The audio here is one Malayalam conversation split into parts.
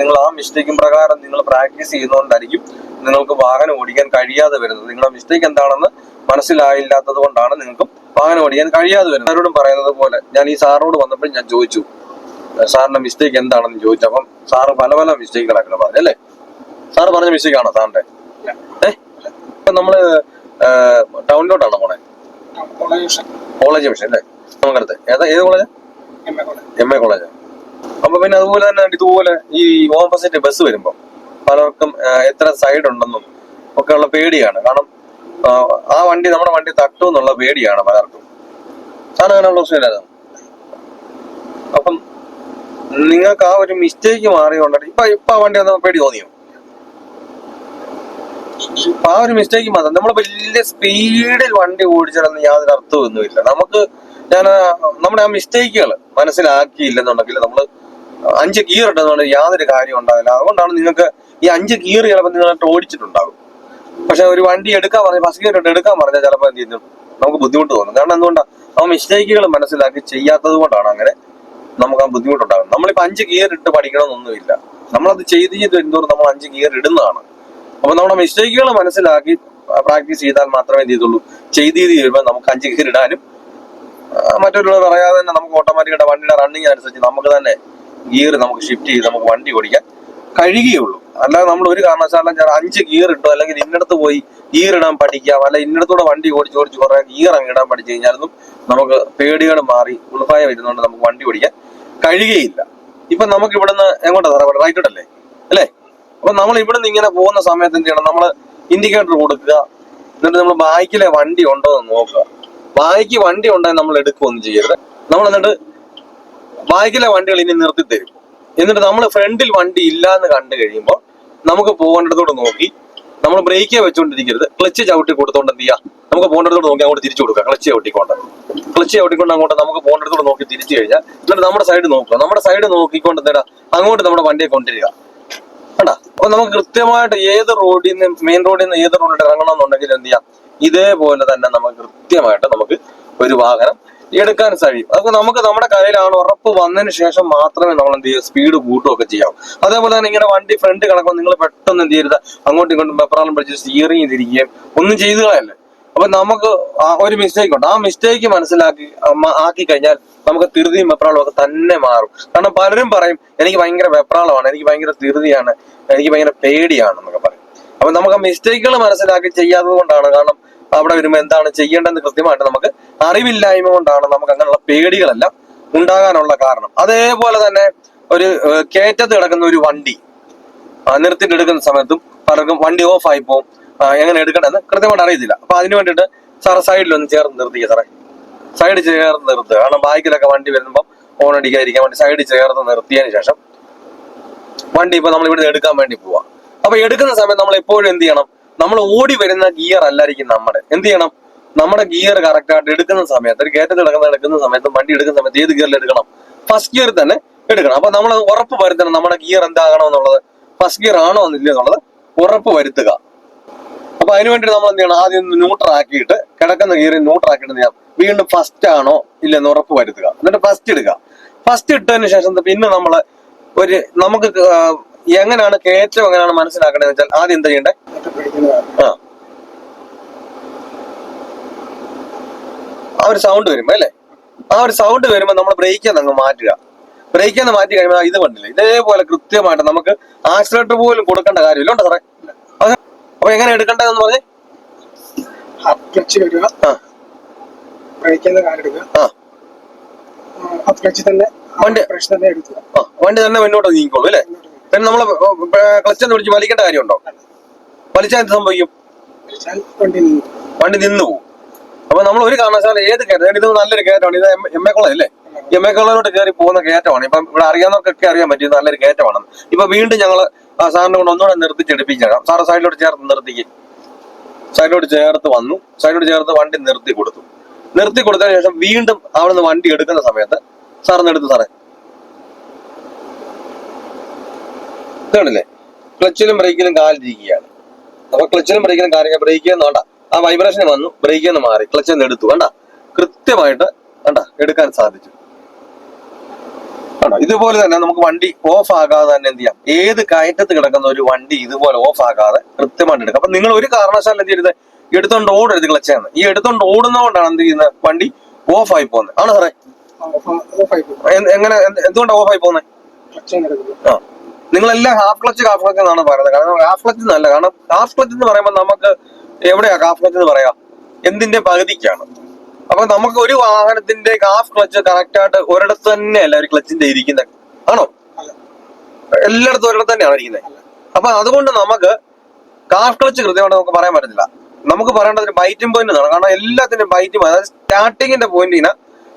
നിങ്ങൾ ആ മിസ്റ്റേക്കും പ്രകാരം നിങ്ങൾ പ്രാക്ടീസ് ചെയ്യുന്നതുകൊണ്ടായിരിക്കും നിങ്ങൾക്ക് വാഹനം ഓടിക്കാൻ കഴിയാതെ വരുന്നത്. നിങ്ങളുടെ മിസ്റ്റേക്ക് എന്താണെന്ന് മനസ്സിലായില്ലാത്തത് കൊണ്ടാണ് നിങ്ങൾക്ക് വാഹനം ഓടിക്കാൻ കഴിയാതെ വരുന്നത്. ആരോടും പറയുന്നത് പോലെ ഞാൻ ഈ സാറിനോട് വന്നപ്പോൾ ഞാൻ ചോദിച്ചു സാറിന്റെ മിസ്റ്റേക്ക് എന്താണെന്ന് ചോദിച്ചു. അപ്പം സാറ് പല പല മിസ്റ്റേക്കുകളൊക്കെ പറഞ്ഞു അല്ലേ? സാറ് പറഞ്ഞ മിസ്റ്റേക്ക് ആണോ സാറിന്റെ? ഏഹ് ഇപ്പൊ നമ്മൾ ടൗണിലോട്ടാണോ പോണേ? College mission. അല്ലേ? നമുക്കടുത്ത്. ഏതാ ഏത് കോളേജ്. M A college? അപ്പൊ പിന്നെ അതുപോലെ തന്നെ ഇതുപോലെ ഈ ഓപ്പോസിറ്റ് ബസ് വരുമ്പോ പലർക്കും എത്ര സൈഡ് ഉണ്ടെന്നും ഒക്കെ ഉള്ള പേടിയാണ്. കാരണം ആ, വണ്ടി നമ്മുടെ വണ്ടി തട്ടും എന്നുള്ള പേടിയാണ് പലർക്കും. സാധനം അങ്ങനെയുള്ള പ്രശ്നമില്ലാതെ അപ്പം നിങ്ങൾക്ക് ആ ഒരു മിസ്റ്റേക്ക് മാറിയോണ്ടാണ് ഇപ്പൊ ഇപ്പൊ ആ വണ്ടി വന്നാൽ പേടി തോന്നിയോ? ആ ഒരു മിസ്റ്റേക്ക് മാത്രം. നമ്മൾ വലിയ സ്പീഡിൽ വണ്ടി ഓടിച്ചിടന്ന് യാതൊരു അർത്ഥമൊന്നുമില്ല നമുക്ക് ഞാൻ നമ്മുടെ ആ മിസ്റ്റേക്കുകൾ മനസ്സിലാക്കിയില്ലെന്നുണ്ടെങ്കിൽ നമ്മൾ അഞ്ച് ഗിയർ ഇട്ടെന്നുകൊണ്ട് യാതൊരു കാര്യം ഉണ്ടാവില്ല. അതുകൊണ്ടാണ് നിങ്ങൾക്ക് ഈ അഞ്ച് ഗിയർ ചിലപ്പോൾ നിങ്ങളായിട്ട് ഓടിച്ചിട്ടുണ്ടാകും പക്ഷെ ഒരു വണ്ടി എടുക്കാൻ പറഞ്ഞ ഫസ്റ്റ് ഗിയർ ഇട്ട് എടുക്കാൻ പറഞ്ഞാൽ ചിലപ്പോൾ എന്ത് ചെയ്യുന്നു? നമുക്ക് ബുദ്ധിമുട്ട് തോന്നും. കാരണം എന്തുകൊണ്ടാണ് ആ മിസ്റ്റേക്കുകൾ മനസ്സിലാക്കി ചെയ്യാത്തത് കൊണ്ടാണ് അങ്ങനെ നമുക്ക് ആ ബുദ്ധിമുട്ടുണ്ടാകുന്നത് നമ്മളിപ്പോൾ അഞ്ച് ഗിയർ ഇട്ട് പഠിക്കണമെന്നൊന്നുമില്ല. നമ്മളത് ചെയ്ത് ചെയ്ത് വരുന്നതോറും നമ്മൾ അഞ്ച് ഗിയർ ഇടുന്നതാണ്. അപ്പൊ നമ്മുടെ മിസ്റ്റേക്കുകൾ മനസ്സിലാക്കി പ്രാക്ടീസ് ചെയ്താൽ മാത്രമേ എന്ത് ചെയ്തുള്ളൂ? ചെയ്ത് ചെയ്ത് വരുമ്പോൾ നമുക്ക് അഞ്ച് ഗിയർ ഇടാനും ആ, പറയാതെ തന്നെ നമുക്ക് ഓട്ടോമാറ്റിക്കായിട്ട് വണ്ടിയുടെ റണ്ണിങ് അനുസരിച്ച് നമുക്ക് തന്നെ ഗിയർ നമുക്ക് ഷിഫ്റ്റ് ചെയ്ത് നമുക്ക് വണ്ടി ഓടിക്കാൻ കഴിയുകയുള്ളൂ. അല്ലാതെ നമ്മൾ ഒരു കാരണവശാലും ഞാൻ അഞ്ച് ഗിയർ ഇട്ടോ അല്ലെങ്കിൽ ഇന്നടത്ത് പോയി ഗിയർ ഇടാൻ പഠിക്കാം അല്ല ഇന്നിടത്തൂടെ വണ്ടി ഓടിച്ച് ഓടിച്ച് കുറെ ഗിയർ അങ്ങ് ഇടാൻ പഠിച്ചു കഴിഞ്ഞാലൊന്നും നമുക്ക് പേടികൾ മാറി ഉൾപ്പായ വരുന്നതുകൊണ്ട് നമുക്ക് വണ്ടി ഓടിക്കാൻ കഴിയുകയില്ല. ഇപ്പൊ നമുക്ക് ഇവിടുന്ന് എങ്ങോട്ടാ സാറേ? റൈറ്റോട്ടല്ലേ അല്ലേ? അപ്പൊ നമ്മൾ ഇവിടുന്ന് ഇങ്ങനെ പോകുന്ന സമയത്ത് എന്ത് ചെയ്യണം? നമ്മൾ ഇൻഡിക്കേറ്റർ കൊടുക്കുക എന്നിട്ട് നമ്മൾ ബാക്കിലെ വണ്ടി ഉണ്ടോ എന്ന് നോക്കുക. ബാക്കി വണ്ടി ഉണ്ടായി നമ്മൾ എടുക്കുകയൊന്നും ചെയ്യരുത്. നമ്മൾ എന്നിട്ട് ബാക്കിലെ വണ്ടികൾ ഇനി നിർത്തി തരും. എന്നിട്ട് നമ്മൾ ഫ്രണ്ടിൽ വണ്ടി ഇല്ല എന്ന് കണ്ടു കഴിയുമ്പോൾ നമുക്ക് പോകേണ്ടതോട് നോക്കി. നമ്മൾ ബ്രേക്കേ വെച്ചുകൊണ്ടിരിക്കരുത് ക്ലച്ച് ചവിട്ടി കൊടുത്തോണ്ട് എന്ത് ചെയ്യാം? നമുക്ക് പോകേണ്ടതോട് നോക്കി അങ്ങോട്ട് തിരിച്ചു കൊടുക്കുക ക്ലച്ച് ചവിട്ടിക്കൊണ്ട്. ക്ലച്ച് ചവിട്ടിക്കൊണ്ട് അങ്ങോട്ട് നമുക്ക് പോകേണ്ടതോട് നോക്കി തിരിച്ചു കഴിഞ്ഞാൽ എന്നിട്ട് നമ്മുടെ സൈഡ് നോക്കുക. നമ്മുടെ സൈഡ് നോക്കിക്കൊണ്ട് എന്താ അങ്ങോട്ട് നമ്മുടെ വണ്ടിയെ കൊണ്ടുവരിക. കണ്ട അപ്പൊ നമുക്ക് കൃത്യമായിട്ട് ഏത് റോഡിൽ നിന്ന് മെയിൻ റോഡിൽ നിന്ന് ഏത് റോഡിൽ ഇറങ്ങണമെന്നുണ്ടെങ്കിൽ എന്ത് ചെയ്യാം? ഇതേപോലെ തന്നെ നമുക്ക് കൃത്യമായിട്ട് നമുക്ക് ഒരു വാഹനം എടുക്കാൻ കഴിയും. അത് നമുക്ക് നമ്മുടെ കയ്യിലാണ് ഉറപ്പ് വന്നതിന് ശേഷം മാത്രമേ നമ്മൾ എന്ത് ചെയ്യുക? സ്പീഡ് കൂട്ടുകയൊക്കെ ചെയ്യാം അതേപോലെ തന്നെ ഇങ്ങനെ വണ്ടി ഫ്രണ്ട് കിടക്കുമ്പോൾ നിങ്ങൾ പെട്ടെന്ന് എന്ത് ചെയ്യരുത്? അങ്ങോട്ടും ഇങ്ങോട്ടും പെപ്പറാളം പിടിച്ച് സ്റ്റിയറിംഗ് ചെയ്തിരിക്കുകയും ഒന്നും ചെയ്തു കളയല്ലേ? അപ്പൊ നമുക്ക് ഒരു മിസ്റ്റേക്ക് ഉണ്ട്. ആ മിസ്റ്റേക്ക് മനസ്സിലാക്കി ആക്കി കഴിഞ്ഞാൽ നമുക്ക് തിരുതിയും വെപ്രാളവും ഒക്കെ തന്നെ മാറും. കാരണം പലരും പറയും എനിക്ക് ഭയങ്കര വെപ്രാളമാണ് എനിക്ക് ഭയങ്കര തിരുതിയാണ് എനിക്ക് ഭയങ്കര പേടിയാണ് എന്നൊക്കെ പറയും. അപ്പൊ നമുക്ക് ആ മിസ്റ്റേക്കുകൾ മനസ്സിലാക്കി ചെയ്യാത്തത് കൊണ്ടാണ് കാരണം അവിടെ വരുമ്പോൾ എന്താണ് ചെയ്യേണ്ടതെന്ന് കൃത്യമായിട്ട് നമുക്ക് അറിവില്ലായ്മ കൊണ്ടാണ് നമുക്ക് അങ്ങനെയുള്ള പേടികളെല്ലാം ഉണ്ടാകാനുള്ള കാരണം. അതേപോലെ തന്നെ ഒരു കയറ്റത്ത് കിടക്കുന്ന ഒരു വണ്ടി ആ, നിർത്തിയിട്ട് എടുക്കുന്ന സമയത്തും പലർക്കും വണ്ടി ഓഫ് ആയി പോകും എങ്ങനെ എടുക്കണമെന്ന് കൃത്യമായിട്ട് അറിയത്തില്ല. അപ്പൊ അതിന് വേണ്ടിയിട്ട് സാറ് സൈഡിലൊന്ന് ചേർന്ന് നിർത്തിക്കുക സാറേ. സൈഡ് ചേർന്ന് നിർത്തുക. കാരണം ബാക്കിലൊക്കെ വണ്ടി വരുമ്പോൾ ഓൺ അടിക്കാതിരിക്കാൻ വേണ്ടി സൈഡ് ചേർന്ന് നിർത്തിയതിന് ശേഷം വണ്ടി ഇപ്പൊ നമ്മൾ ഇവിടുന്ന് എടുക്കാൻ വേണ്ടി പോവാം. അപ്പൊ എടുക്കുന്ന സമയത്ത് നമ്മൾ എപ്പോഴും എന്ത് ചെയ്യണം? നമ്മൾ ഓടി വരുന്ന ഗിയർ അല്ലായിരിക്കും നമ്മുടെ. എന്ത് ചെയ്യണം? നമ്മുടെ ഗിയർ കറക്റ്റ് ആയിട്ട് എടുക്കുന്ന സമയത്ത് ഒരു കയറ്റത്തിൽ എടുക്കുന്ന എടുക്കുന്ന സമയത്ത് വണ്ടി എടുക്കുന്ന സമയത്ത് ഏത് ഗിയറിൽ എടുക്കണം? ഫസ്റ്റ് ഗിയർ തന്നെ എടുക്കണം. അപ്പൊ നമ്മൾ ഉറപ്പ് വരുത്തണം നമ്മുടെ ഗിയർ എന്താകണം എന്നുള്ളത്. ഫസ്റ്റ് ഗിയർ ആണോ എന്നില്ല എന്നുള്ളത് ഉറപ്പ് വരുത്തുക. അപ്പൊ അതിന് വേണ്ടി നമ്മൾ എന്ത് ചെയ്യണം? ആദ്യം ന്യൂട്രൽ ആക്കിയിട്ട് കിടക്കുന്ന ഗിയറിൽ ന്യൂട്രൽ ആക്കിയിട്ട് ചെയ്യാം? വീണ്ടും ഫസ്റ്റ് ആണോ ഇല്ലെന്ന് ഉറപ്പ് വരുത്തുക. എന്നിട്ട് ഫസ്റ്റ് ഇടുക. ഫസ്റ്റ് ഇട്ടതിന് ശേഷം പിന്നെ നമ്മൾ ഒരു നമുക്ക് എങ്ങനെയാണ് കയറ്റം എങ്ങനെയാണ് മനസ്സിലാക്കേണ്ടത് വെച്ചാൽ ആദ്യം എന്താ ചെയ്യണ്ടേ? ആ. ഒരു സൗണ്ട് വരുമ്പോ അല്ലേ? ആ ഒരു സൗണ്ട് വരുമ്പോ നമ്മൾ ബ്രേക്ക് അങ്ങ് മാറ്റുക. ബ്രേക്ക് എന്ന് മാറ്റി കഴിയുമ്പോൾ ഇത് കണ്ടില്ല? ഇതേപോലെ കൃത്യമായിട്ട് നമുക്ക് ആക്സിലേറ്റർ പോലും കൊടുക്കേണ്ട കാര്യമില്ല. ഉണ്ടോ സാറേ? അപ്പൊ എങ്ങനെ എടുക്കേണ്ടതെന്ന് പറഞ്ഞേ? ക്ലച്ച് വരിക ആ. കാലെടുക്കുക ക്ലച്ച് തന്നെ വണ്ടി- തന്നെ എടുക്കുക. ആ വണ്ടി തന്നെ മുന്നോട്ട് നീങ്ങിക്കോളൂ അല്ലേ? പിന്നെ നമ്മൾ ക്ലച്ച് എന്ന് പിടിച്ച് വലിക്കേണ്ട കാര്യമുണ്ടോ? വലിച്ചാൽ എന്ത് സംഭവിക്കും? വണ്ടി നിന്നു പോകും. അപ്പൊ നമ്മൾ ഒരു കാരണവശാലും ഏത് കയറ്റം ഇത് നല്ലൊരു കയറ്റമാണ്. ഇത് എം എ കോളേജ് അല്ലേ? എം എ കോളേജിലോട്ട് കയറി പോകുന്ന കയറ്റമാണ്. ഇപ്പം ഇവിടെ അറിയാവുന്നവർക്കൊക്കെ അറിയാൻ പറ്റും നല്ലൊരു കയറ്റമാണ് ഇപ്പൊ വീണ്ടും ഞങ്ങൾ ആ സാറിനെ കൊണ്ട് ഒന്നുകൂടെ നിർത്തിച്ചെടുപ്പിക്കാം സാറ് സൈഡിലോട്ട് ചേർത്ത് നിർത്തിക്ക്. സൈഡിലോട്ട് ചേർത്ത് വന്നു. സൈഡിലോട്ട് ചേർത്ത് വണ്ടി നിർത്തി കൊടുത്തു. നിർത്തി കൊടുത്തതിന് ശേഷം വീണ്ടും അവിടെ നിന്ന് വണ്ടി എടുക്കുന്ന സമയത്ത് സാറിന് എടുത്തു സാറേ. ഇതാണല്ലേ? ക്ലച്ചിലും ബ്രേക്കിലും കാലിരിക്കുകയാണ്. അപ്പൊ ക്ലച്ചിലും ബ്രേക്കിലും കാര്യം ബ്രേക്ക് ചെയ്യുന്ന വേണ്ട. ആ വൈബ്രേഷൻ വന്നു. ബ്രേക്ക് നിന്ന് മാറി. ക്ലച്ചിൽ നിന്ന് എടുത്തു. വേണ്ട കൃത്യമായിട്ട് വേണ്ട എടുക്കാൻ സാധിച്ചു. ഇതുപോലെ തന്നെ നമുക്ക് വണ്ടി ഓഫ് ആകാതെ തന്നെ എന്ത് ചെയ്യാം? ഏത് കയറ്റത്ത് കിടക്കുന്ന ഒരു വണ്ടി ഇതുപോലെ ഓഫ് ആകാതെ കൃത്യമായിട്ട് എടുക്കാം. അപ്പൊ നിങ്ങൾ ഒരു കാരണവശാലും എന്ത് ചെയ്യരുത്? എടുത്തോണ്ട് ഓടരുത് ക്ലച്ചാണ് ഈ എടുത്തോണ്ട് ഓടുന്നതുകൊണ്ടാണ് എന്ത് ചെയ്യുന്നത് വണ്ടി ഓഫ് ആയി പോകുന്നത് ആണോ സാറേ? എങ്ങനെ എന്ത്- എന്തുകൊണ്ടാണ് ഓഫ് ആയി പോകുന്നത് ആ. നിങ്ങളെല്ലാം ഹാഫ് ക്ലച്ച് ഹാഫ് ക്ലച്ച് എന്നാണ് പറയുന്നത്. കാരണം ഹാഫ് ക്ലച്ച് എന്നല്ല. കാരണം ഹാഫ് ക്ലച്ച് എന്ന് പറയുമ്പോൾ നമുക്ക് എവിടെയാ? ഹാഫ് ക്ലച്ച് എന്ന് പറയാം. എന്തിന്റെ പകുതിക്കാണ്. അപ്പൊ നമുക്ക് ഒരു വാഹനത്തിന്റെ ഹാഫ് ക്ലച്ച് കറക്റ്റ് ആയിട്ട് ഒരിടത്ത് തന്നെയല്ല ഒരു ക്ലച്ചിന്റെ ഇരിക്കുന്നത് ആണോ? എല്ലായിടത്തും ഒരിടത്ത് തന്നെയാണ് ഇരിക്കുന്നത് അപ്പൊ അതുകൊണ്ട് നമുക്ക് ഹാഫ് ക്ലച്ച് കൃത്യമായിട്ട് നമുക്ക് പറയാൻ പറ്റത്തില്ല. നമുക്ക് പറയേണ്ടത് ഒരു ബൈറ്റിംഗ് പോയിന്റ് എന്നാണ്. കാരണം എല്ലാത്തിനും ബൈറ്റിംഗ് അതായത് സ്റ്റാർട്ടിങ്ങിന്റെ പോയിന്റിന്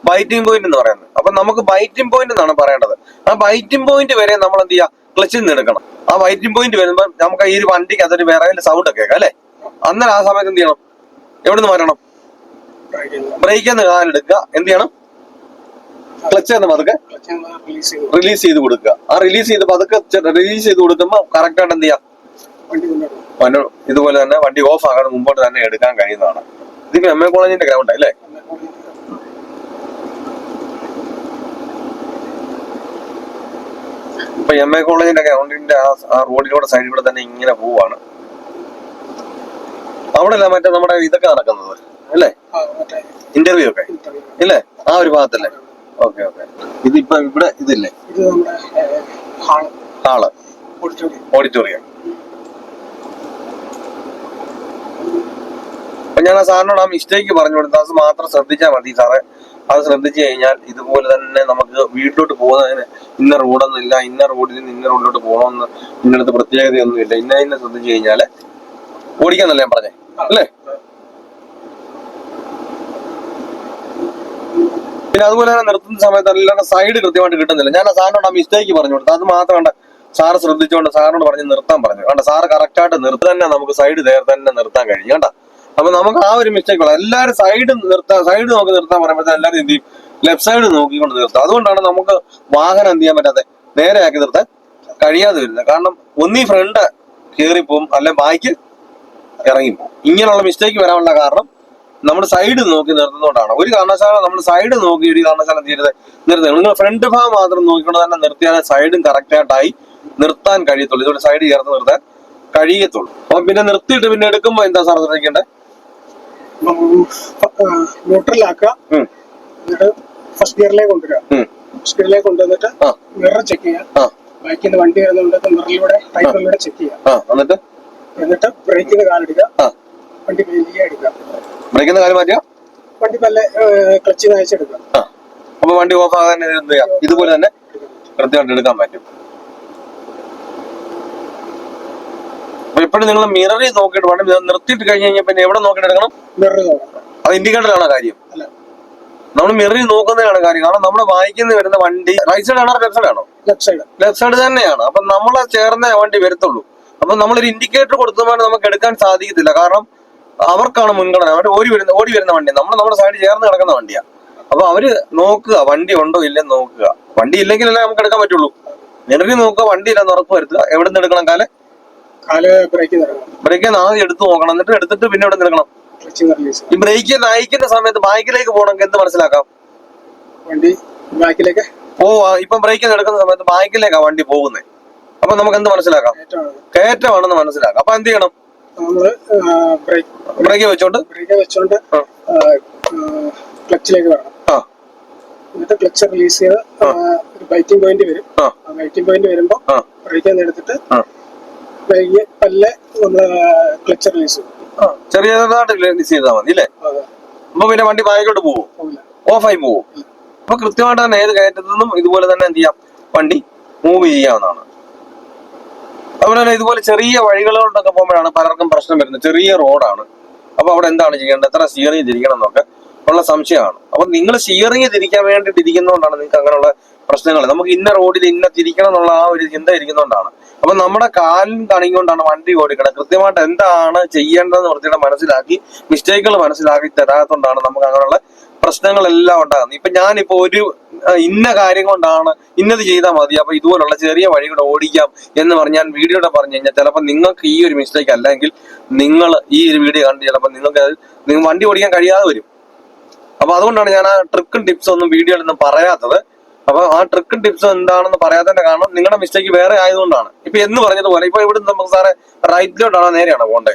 ബൈറ്റിംഗ് പോയിന്റ് എന്ന് പറയുന്നത്. അപ്പൊ നമുക്ക് ബൈറ്റിംഗ് പോയിന്റ് എന്നാണ് പറയേണ്ടത്. ആ ബൈറ്റിംഗ് പോയിന്റ് വരെ നമ്മൾ എന്ത് ചെയ്യുക ക്ലച്ചിൽ നിന്ന് എടുക്കണം. ആ ബൈറ്റിംഗ് പോയിന്റ് വരുമ്പോൾ നമുക്ക് ഈ ഒരു വണ്ടിക്ക് അതൊരു വേറെ സൗണ്ട് ഒക്കെ കേൾക്കാം അല്ലേ? അന്നേരം ആ സമയത്ത് എന്ത് ചെയ്യണം? എവിടെ നിന്ന് മാറ്റണം? ബ്രേക്ക് എന്ന് കാലം എടുക്കുക. എന്ത് ചെയ്യണം? ക്ലച്ച് എന്ന് പതുക്കെ. റിലീസ് ചെയ്ത് കൊടുക്കുക. ആ റിലീസ് ചെയ്ത് പതുക്കെ റിലീസ് ചെയ്ത് കൊടുക്കുമ്പോൾ കറക്റ്റ് ആയിട്ട് എന്ത് ചെയ്യാം? ഇതുപോലെ തന്നെ വണ്ടി ഓഫ് ആകാൻ മുമ്പോട്ട് തന്നെ എടുക്കാൻ കഴിയുന്നതാണ്. ഇത് എം എ കോളേജിന്റെ ഗ്രൗണ്ട് അല്ലേ? ഇപ്പൊ എം എ കോളേജിന്റെ ഗ്രൗണ്ടിന്റെ ആ റോഡിലൂടെ സൈഡിൽ കൂടെ തന്നെ ഇങ്ങനെ പോവാണ്. അവിടെ അല്ല മറ്റേ നമ്മുടെ ഇതൊക്കെ നടക്കുന്നത് അല്ലേ? ഇന്റർവ്യൂ ഒക്കെ. ഇല്ലേ? ആ ഒരു ഭാഗത്തല്ലേ? ഓക്കെ ഓക്കെ ഇതിപ്പോ ഇവിടെ ഇതില്ലേ? ഹാൾ. ഓഡിറ്റോറിയം അപ്പൊ ഞാൻ ആ സാറിനോട് ആ മിസ്റ്റേക്ക് പറഞ്ഞു കൊടുത്തു. അത് മാത്രം ശ്രദ്ധിച്ചാൽ മതി സാറേ. അത് ശ്രദ്ധിച്ചു കഴിഞ്ഞാൽ ഇതുപോലെ തന്നെ നമുക്ക് വീട്ടിലോട്ട് പോകുന്നതിന് ഇന്ന റോഡൊന്നും ഇല്ല ഇന്ന റോഡിൽ നിന്ന് ഇന്ന റോഡിലോട്ട് പോകണമെന്ന് നിങ്ങളുടെ പ്രത്യേകതയൊന്നും ഇല്ല. ഇന്ന ഇന്ന ശ്രദ്ധിച്ചു കഴിഞ്ഞാൽ ഓടിക്കാന്നല്ലേ ഞാൻ പറഞ്ഞേ? അല്ലേ? പിന്നെ അതുപോലെ തന്നെ നിർത്തുന്ന സമയത്ത് എല്ലാവരുടെ സൈഡ് കൃത്യമായിട്ട് കിട്ടുന്നില്ല. ഞാൻ ആ സാറിനോട് ആ മിസ്റ്റേക്ക് പറഞ്ഞു കൊടുത്തു. അത് മാത്രം സാറ് ശ്രദ്ധിച്ചുകൊണ്ട് സാറിനോട് പറഞ്ഞ് നിർത്താൻ പറഞ്ഞു. കണ്ട സാറ് കറക്റ്റ് ആയിട്ട് നിർത്തി തന്നെ നമുക്ക് സൈഡ് നേരത്തെ തന്നെ നിർത്താൻ കഴിയും. കേട്ടോ അപ്പൊ നമുക്ക് ആ ഒരു മിസ്റ്റേക്ക് ഉള്ളത് എല്ലാവരും സൈഡ് നിർത്താൻ സൈഡ് നോക്കി നിർത്താൻ പറയുമ്പോഴത്തെ എല്ലാവരും എന്ത് ചെയ്യും? ലെഫ്റ്റ് സൈഡ് നോക്കിക്കൊണ്ട് നിർത്തും. അതുകൊണ്ടാണ് നമുക്ക് വാഹനം എന്ത് ചെയ്യാൻ പറ്റാതെ നേരെ ആക്കി നിർത്താൻ കഴിയാതെ വരുന്നത്. കാരണം ഒന്നീ ഫ്രണ്ട് കയറിപ്പോവും അല്ലെ ബാക്ക് ഇറങ്ങിപ്പോവും. ഇങ്ങനെയുള്ള മിസ്റ്റേക്ക് വരാനുള്ള കാരണം നമ്മൾ സൈഡ് നോക്കി നിർത്തുന്നതുകൊണ്ടാണ്. ഒരു കാരണശാല നമ്മൾ സൈഡ് നോക്കി ഒരു കാരണശാല തീരുന്നത് നിർത്തുക നിങ്ങൾ ഫ്രണ്ട് ഭാഗം മാത്രം നോക്കിക്കൊണ്ട് തന്നെ നിർത്തിയാൽ സൈഡും കറക്റ്റായിട്ടായി നിർത്താൻ കഴിയത്തുള്ളൂ. ഇതോടെ സൈഡ് ചേർത്ത് നിർത്താൻ കഴിയത്തുള്ളൂ. അപ്പൊ പിന്നെ നിർത്തിയിട്ട് പിന്നെ എടുക്കുമ്പോ എന്താ സാർ ശ്രദ്ധിക്കേണ്ടത് ന്യൂട്രലാക്കുക എന്നിട്ട് ഫസ്റ്റ് ഗിയറിലേക്ക് കൊണ്ടുവരിക. ഫസ്റ്റ് ഗിയറിലേക്ക് കൊണ്ടുവന്നിട്ട് മിറർ ചെക്ക് ചെയ്യുക. ബൈക്കിൽ നിന്ന് വണ്ടി വരുന്നുണ്ടെങ്കിൽ മിററിലൂടെ റൈറ്റ് ചെക്ക് ചെയ്യുക. എന്നിട്ട്? എന്നിട്ട് ബ്രേക്കിന് കാലെടുക്കുക വണ്ടി വലിയ എടുക്കുക. ബ്രേക്കുന്ന കാര്യം മാറ്റിയോ? വണ്ടി നല്ല ക്ലച്ച് നയിച്ചെടുക്കുക ആ. അപ്പൊ വണ്ടി ഓഫ് ആകാൻ എന്ത് ചെയ്യാം? ഇതുപോലെ തന്നെ കൃത്യമായിട്ട് എടുക്കാൻ പറ്റും. അപ്പൊ എപ്പോഴും നിങ്ങൾ മിററി നോക്കിയിട്ട് വേണം. നിർത്തിയിട്ട് കഴിഞ്ഞ് കഴിഞ്ഞാൽ പിന്നെ എവിടെ നോക്കിയിട്ട് എടുക്കണം? അത് ഇൻഡിക്കേറ്ററാണ് കാര്യം. നമ്മൾ മിററിൽ നോക്കുന്നതാണ് കാര്യം. കാരണം നമ്മൾ വായിക്കുന്ന വരുന്ന വണ്ടി റൈറ്റ് സൈഡ് ആണോ ലെഫ്റ്റ് സൈഡ് ആണോ? ലെഫ്റ്റ് സൈഡ് ലെഫ്റ്റ് സൈഡ് തന്നെയാണ്. അപ്പൊ നമ്മളെ ചേർന്ന വണ്ടി വരത്തുള്ളൂ. അപ്പൊ നമ്മളൊരു ഇൻഡിക്കേറ്റർ കൊടുത്തുമ്പോൾ നമുക്ക് എടുക്കാൻ സാധിക്കത്തില്ല. കാരണം അവർക്കാണ് മുൻഗണന. അവർ ഓടി വരുന്ന ഓടി വരുന്ന വണ്ടി നമ്മൾ നമ്മുടെ സൈഡ് ചേർന്ന് കിടക്കുന്ന വണ്ടിയാ. അപ്പൊ അവർ നോക്കുക വണ്ടി ഉണ്ടോ ഇല്ലെന്ന് നോക്കുക. വണ്ടി ഇല്ലെങ്കിലല്ലേ നമുക്ക് എടുക്കാൻ പറ്റുള്ളൂ. നിറവി നോക്കുക വണ്ടി ഇല്ലെന്ന് ഉറപ്പ് വരുത്തുക. എവിടെ നിന്ന് എടുക്കണം? കാൽ? കാൽ ബ്രേക്ക് ആദ്യം എടുത്ത് നോക്കണം. എന്നിട്ട് എടുത്തിട്ട് പിന്നെ എവിടെ നിൽക്കണം എടുക്കണം ഈ ബ്രേക്ക് നയിക്കുന്ന സമയത്ത് ബാക്കിലേക്ക് പോകണമെങ്കിൽ എന്ത് മനസ്സിലാക്കാം? വണ്ടി ബാക്കിലേക്ക്? പോവാ ഇപ്പം ബ്രേക്ക് എടുക്കുന്ന സമയത്ത് ബാക്കിലേക്കാ വണ്ടി പോകുന്നത് അപ്പൊ നമുക്ക് എന്ത് മനസ്സിലാക്കാം? കയറ്റമാണെന്ന് മനസ്സിലാക്കാം. അപ്പൊ എന്ത് ചെയ്യണം? നമ്മൾ ബ്രേക്ക് ബ്രേക്ക് വെച്ചോണ്ട്? ബ്രേക്ക് വെച്ചോണ്ട്. ക്ലച്ചിലേക്ക് വരണം. എന്നിട്ട് ക്ലച്ച് റിലീസ് ചെയ്ത് ഒരു ബൈറ്റിംഗ് പോയിന്റ് വരും. ബൈറ്റിംഗ് പോയിന്റ് വരുമ്പോൾ ബ്രേക്ക് ഒന്ന് എടുത്തിട്ട് പയ്യെ പല്ലെ നമ്മൾ ക്ലച്ച് റിലീസ് ചെയ്യും. ചെറിയതായിട്ട് റിലീസ് ചെയ്താൽ മതി അല്ലേ? അപ്പൊ പിന്നെ വണ്ടി പോകും പോകില്ല ഓഫായി പോകും അപ്പൊ കൃത്യമായിട്ട് തന്നെ ഏത് കയറ്റത്തു നിന്നും ഇതുപോലെ തന്നെ എന്ത് ചെയ്യാം? വണ്ടി മൂവ് ചെയ്യാവുന്നതാണ്. അതുപോലെ തന്നെ ഇതുപോലെ ചെറിയ വഴികളിലോട്ടൊക്കെ പോകുമ്പോഴാണ് പലർക്കും പ്രശ്നം വരുന്നത്. ചെറിയ റോഡാണ്. അപ്പൊ അവിടെ എന്താണ് ചെയ്യേണ്ടത്? എത്ര സ്റ്റിയറിംഗ് തിരിക്കണം എന്നൊക്കെ ഉള്ള സംശയമാണ്. അപ്പൊ നിങ്ങൾ സ്റ്റിയറിംഗ് തിരിക്കാൻ വേണ്ടിയിട്ട് ഇരിക്കുന്നതുകൊണ്ടാണ് നിങ്ങൾക്ക് അങ്ങനെയുള്ള പ്രശ്നങ്ങൾ. നമുക്ക് ഇന്ന റോഡിൽ ഇന്ന തിരിക്കണം എന്നുള്ള ആ ഒരു ചിന്ത ഇരിക്കുന്നതുകൊണ്ടാണ്. അപ്പൊ നമ്മുടെ കാലിൽ കണികൊണ്ടാണ് വണ്ടി ഓടിക്കണം കൃത്യമായിട്ട് എന്താണ് ചെയ്യേണ്ടതെന്ന് വൃത്തിയുടെ മനസ്സിലാക്കി മിസ്റ്റേക്കുകൾ മനസ്സിലാക്കി തരാത്തതുകൊണ്ടാണ് നമുക്ക് അങ്ങനെയുള്ള പ്രശ്നങ്ങളെല്ലാം ഉണ്ടാകുന്നത്. ഇപ്പൊ ഞാനിപ്പോ ഒരു ഇന്ന കാര്യം കൊണ്ടാണ് ഇന്നത് ചെയ്താൽ മതി. അപ്പൊ ഇതുപോലുള്ള ചെറിയ വഴികൂടെ ഓടിക്കാം എന്ന് പറഞ്ഞ് ഞാൻ വീഡിയോടെ പറഞ്ഞു കഴിഞ്ഞാൽ ചിലപ്പോൾ നിങ്ങൾക്ക് ഈ ഒരു മിസ്റ്റേക്ക് അല്ലെങ്കിൽ നിങ്ങൾ ഈ ഒരു വീഡിയോ കണ്ട് ചിലപ്പോൾ നിങ്ങൾക്ക് അത് നിങ്ങൾ വണ്ടി ഓടിക്കാൻ കഴിയാതെ വരും. അപ്പൊ അതുകൊണ്ടാണ് ഞാൻ ആ ട്രിക്കും ടിപ്സും ഒന്നും വീഡിയോയിൽ ഒന്നും പറയാത്തത്. അപ്പൊ ആ ട്രിക്കും ടിപ്സും എന്താണെന്ന് പറയാത്തതിന്റെ കാരണം നിങ്ങളുടെ മിസ്റ്റേക്ക് വേറെ ആയതുകൊണ്ടാണ്. ഇപ്പൊ എന്ന് പറഞ്ഞതുപോലെ ഇപ്പൊ ഇവിടെ നമുക്ക് സാറെ റൈറ്റിലോട്ടാണോ നേരെയാണോ പോകണ്ടേ?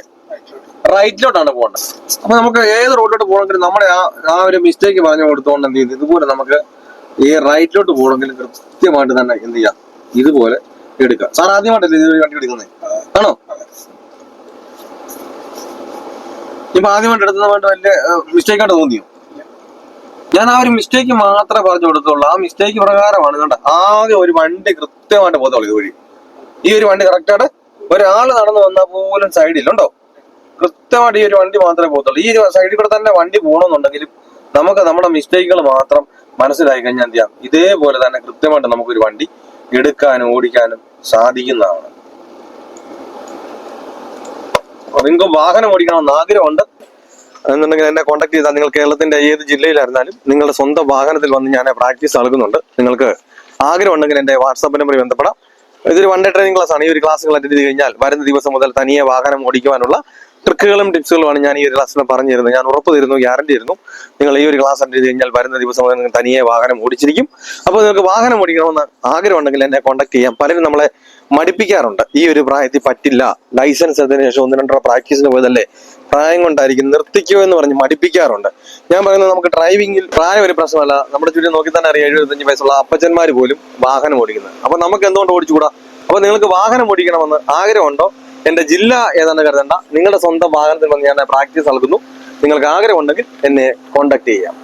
റൈറ്റിലോട്ടാണ് പോകേണ്ടത് അപ്പൊ നമുക്ക് ഏത് റോഡിലോട്ട് പോകണമെങ്കിലും നമ്മുടെ ആ ആ ഒരു മിസ്റ്റേക്ക് പറഞ്ഞു കൊടുത്തുകൊണ്ട് എന്ത് ചെയ്തു? ഇതുപോലെ നമുക്ക് ഈ റൈറ്റിലോട്ട് പോകണമെങ്കിൽ കൃത്യമായിട്ട് തന്നെ എന്ത് ചെയ്യാം? ഇതുപോലെ എടുക്കാം. സാർ ആദ്യമായിട്ടല്ലേ ഇത് വണ്ടി എടുക്കുന്നത് ആണോ? ഇപ്പൊ ആദ്യമായിട്ട് എടുത്തതുമായിട്ട് വലിയ മിസ്റ്റേക്ക് ആയിട്ട് തോന്നിയോ? ഞാൻ ആ ഒരു മിസ്റ്റേക്ക് മാത്രമേ പറഞ്ഞു കൊടുത്തുള്ളൂ. ആ മിസ്റ്റേക്ക് പ്രകാരമാണ് കണ്ട ആദ്യം ഒരു വണ്ടി കൃത്യമായിട്ട് പോകത്തുള്ളൂ ഇതുവഴി. ഈ ഒരു വണ്ടി കറക്റ്റായിട്ട് ഒരാൾ നടന്നു വന്നാൽ പോലും സൈഡിലുണ്ടോ കൃത്യമായിട്ട് ഈ ഒരു വണ്ടി മാത്രമേ പോകത്തുള്ളൂ. ഈ ഒരു സൈഡിൽ കൂടെ തന്നെ വണ്ടി പോകണമെന്നുണ്ടെങ്കിലും നമുക്ക് നമ്മുടെ മിസ്റ്റേക്കുകൾ മാത്രം മനസ്സിലായി കഴിഞ്ഞാൽ എന്ത് ചെയ്യാം? ഇതേപോലെ തന്നെ കൃത്യമായിട്ട് നമുക്കൊരു വണ്ടി എടുക്കാനും ഓടിക്കാനും സാധിക്കുന്നതാണ്. നിങ്ങൾക്ക് വാഹനം ഓടിക്കണമെന്ന് ആഗ്രഹമുണ്ട്. എന്നുണ്ടെങ്കിൽ എന്നെ കോൺടാക്ട് ചെയ്താൽ നിങ്ങൾ കേരളത്തിന്റെ ഏത് ജില്ലയിലായിരുന്നാലും നിങ്ങളുടെ സ്വന്തം വാഹനത്തിൽ വന്ന് ഞാൻ പ്രാക്ടീസ് നൽകുന്നുണ്ട്. നിങ്ങൾക്ക് ആഗ്രഹം ഉണ്ടെങ്കിൽ എന്റെ വാട്സാപ്പ് നമ്പറിൽ ബന്ധപ്പെടാം. ഇതൊരു വൺ ഡേ ട്രെയിനിങ് ക്ലാസ് ആണ്. ഈ ഒരു ക്ലാസ്സുകൾ അറ്റൻഡ് ചെയ്ത് കഴിഞ്ഞാൽ വരുന്ന ദിവസം മുതൽ തനിയെ വാഹനം ഓടിക്കുവാനുള്ള ട്രിക്കുകളും ടിപ്സുകളുമാണ് ഞാൻ ഈ ഒരു ക്ലാസ്സിൽ പറഞ്ഞു തരുന്നത് ഞാൻ ഉറപ്പ് തരുന്നു ഗ്യാരണ്ടി തരുന്നു. നിങ്ങൾ ഈ ഒരു ക്ലാസ് അറ്റൻഡ് ചെയ്ത് കഴിഞ്ഞാൽ വരുന്ന ദിവസം നിങ്ങൾ തനിയെ വാഹനം ഓടിച്ചിരിക്കും. അപ്പോൾ നിങ്ങൾക്ക് വാഹനം ഓടിക്കണമെന്ന് ആഗ്രഹമുണ്ടെങ്കിൽ എന്നെ കോൺടാക്ട് ചെയ്യാം. പലരും നമ്മളെ മടിപ്പിക്കാറുണ്ട്. ഈ ഒരു പ്രായത്തിൽ പറ്റില്ല. ലൈസൻസ് എടുത്തതിനു ശേഷം ഒന്ന് രണ്ടര പ്രാക്ടീസിന് പോയതല്ലേ? പ്രായം കൊണ്ടായിരിക്കും. നിർത്തിക്കോ എന്ന് പറഞ്ഞ് മടിപ്പിക്കാറുണ്ട്. ഞാൻ പറയുന്നത് നമുക്ക് ഡ്രൈവിംഗിൽ പ്രായം ഒരു പ്രശ്നമല്ല. നമ്മുടെ ചുറ്റും നോക്കി തന്നെ അറിയാം. എഴുപത്തഞ്ച് വയസ്സുള്ള അപ്പച്ചന്മാർ പോലും വാഹനം ഓടിക്കുന്നത്. അപ്പൊ നമുക്ക് എന്തുകൊണ്ട് ഓടിച്ചുകൂടാ? അപ്പൊ നിങ്ങൾക്ക് വാഹനം ഓടിക്കണമെന്ന് ആഗ്രഹമുണ്ടോ? എന്റെ ജില്ല ഏതാണ്ട് കരുതണ്ട. നിങ്ങളുടെ സ്വന്തം വാഹനത്തിൽ വന്ന് ഞാൻ പ്രാക്ടീസ് നൽകുന്നു. നിങ്ങൾക്ക് ആഗ്രഹമുണ്ടെങ്കിൽ എന്നെ കോൺടാക്ട് ചെയ്യാം.